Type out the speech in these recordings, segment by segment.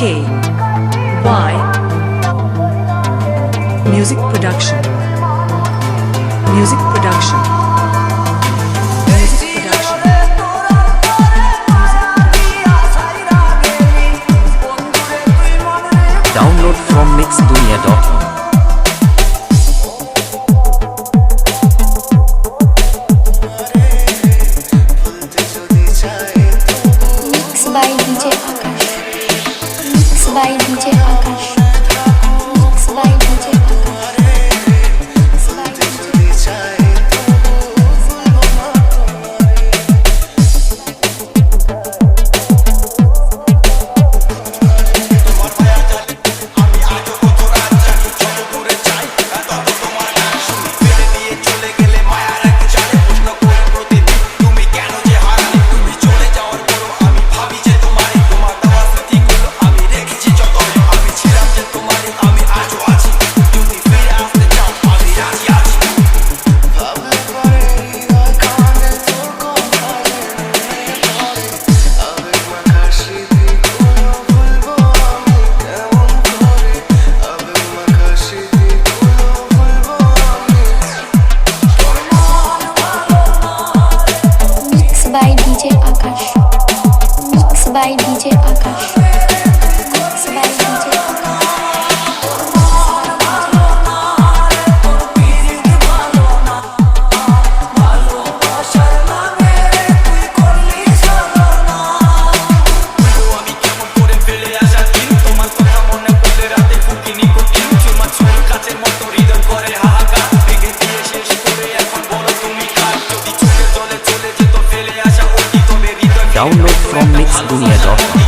K Y Music Production Music Production Download from mixdunia.com by DJ Akash. Свои дети окажут. by DJ Akash. Download from mixdunia.com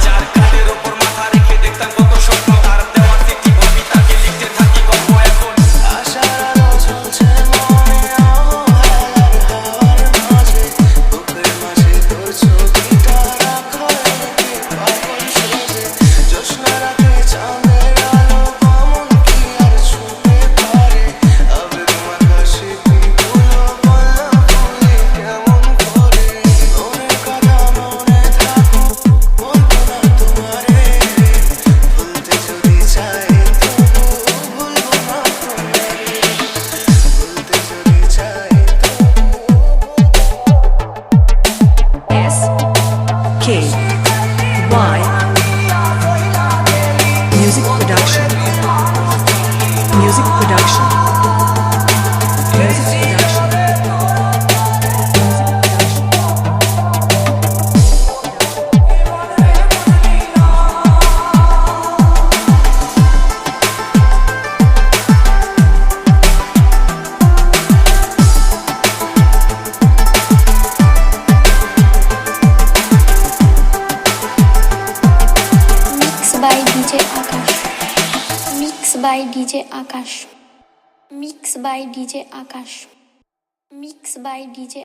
Akash mix by DJ Akash mix by DJ Akash mix by DJ